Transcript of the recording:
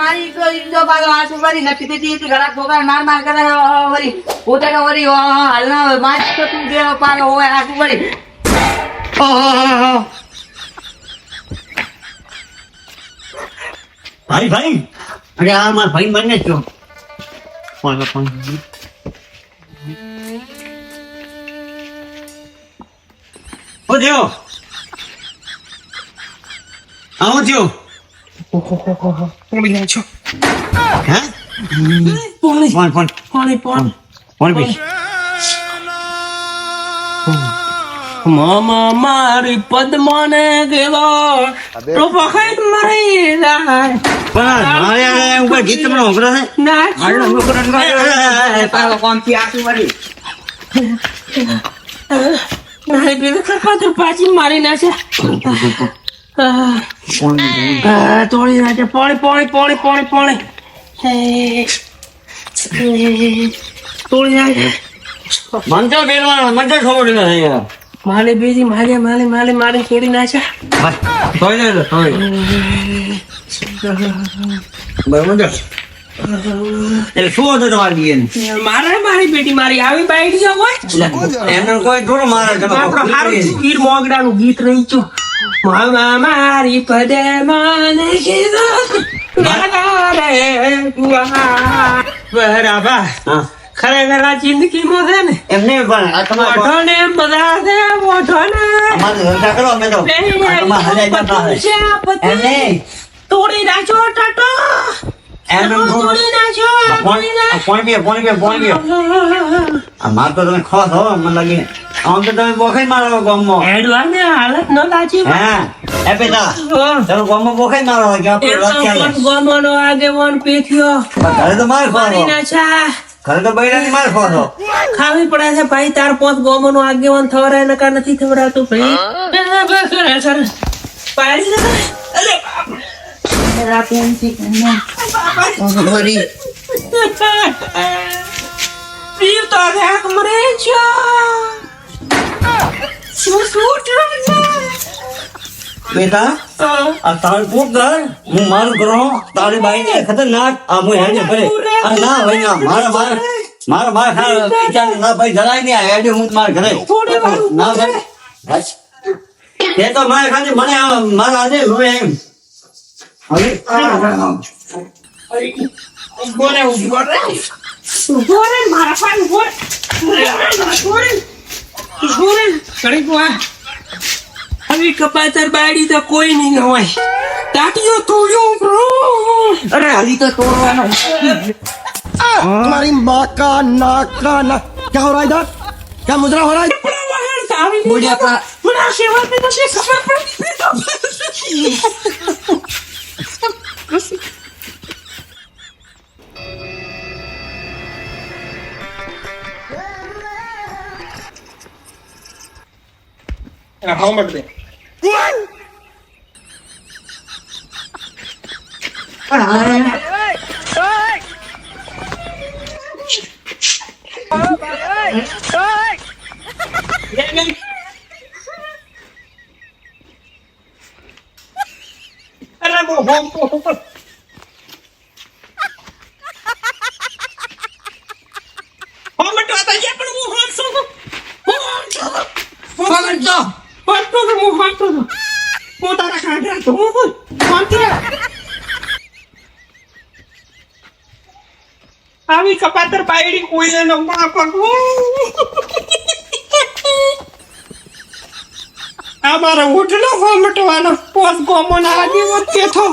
મારી તો ઈજો પાછો આ શું નથી દેતી ઘણા છોકરા માર માર કરે વરી પોતે કે વરી હાલના માર તો તું જે પાછો હોય આ શું ભાઈ ભાઈ. અરે આ મારા ભાઈ મને છો. કોણ કોણ ઓ થયો આવું થયું પોણી જાય છો હે પોણી ફોન ફોન પોણી પોણી ફોન બી મામા મારી પદ્માને ગેલો તો ખાઈ મારી જાય પણ મારે ઉપર ગીત તમને હોંભળો છે ના હાલો, હું કરું. પાછો કોમથી આ શું વરી મારી બેબી ખરપાતું પાછી મારી નાખે આહ, તોડી નાખે પોણી પોણી પોણી પોણી પોણી હે, હે, તોડી નાખે મન તો બેરવાનો ખબર નથી યાર માલી બેજી મારી માલી માલી મારી તોડી નાખે તોય દે તોય બરાબર એટલે શું હતું તમારી બેન મારે મારી બેટી મારી આવી બાઈક જો હોય. એમને કોઈ થોડું મારે આપણો ગીર મોગડાનું ગીત રહી છું મામા મારી પદે માને કીધું ગાના રે ગુઆ. બરાબર ખરેખર આ જિંદગીમાં છે ને એમને પણ મોઢો બધા છે મોઢો ને કરો અમે તો. એમને તોડી નાખો ટાટો ફોન પીએ ફોન પીએ ફોન પીએ આ માર તો તમે હો મને લાગે આમ તો તમે બોખાઈ મારો ગામમાં. એડવાને હાલત ન લાજી હા. એ બેટા તમે ગામમાં બોખાઈ મારો કે આપણે વાત ચાલે ગમનો આગેવાન પેથ્યો ઘરે તો માર ખોરો ઘરે તો બૈરાની માર ખોરો ખાવી પડે છે ભાઈ તાર પોત ગોમો નો આગેવાન થવરાય નકા નથી થવરાતું ભાઈ. સર પાડી દે અરે મેરા પેનથી વરી પીર તો રાખ મરે શું સૂટ બેટા આ તારું પૂત કર હું મારું કરો તારી બાઈ ને ખતરનાક આ હું હેડે કરે આ ના ભાઈ ના મારા મારા મારા મારા ખા વિચાર ના ભાઈ જરાય નહીં આ હેડે હું મારા ઘરે. થોડી વાર ઊભું ના ભાઈ બસ. તે તો મારે ખાલી મને મારા આજે હવે એમ. હવે બોલે ઊભો રે ઊભો રે મારા પાસે ઊભો રે છોરે ઘડીક વાર આવી કપાતર બાળી તો કોઈ નહીં હોય. તાટીઓ તોડ્યું બ્રો અરે હાલી તો તોડવાનો. તમારી માકા નાકા ના ક્યાં હો રાય દાદ ક્યાં મુદ્રા હો રાય? બોલ્યા પા પૂરા શેવા પે તો શે ખબર પડી? How much then? અરે બહુ હોમ તો હતા પણ હું પકડ તો. હું હોમ તો પોતાના કાંઠા તો હું હોમ આવી કપાતર પાયડી કોઈને નંબર પગવો આ મારો ઉઠલો ફોમટવાનો પોસ ગોમો ના આદિ વખતે થો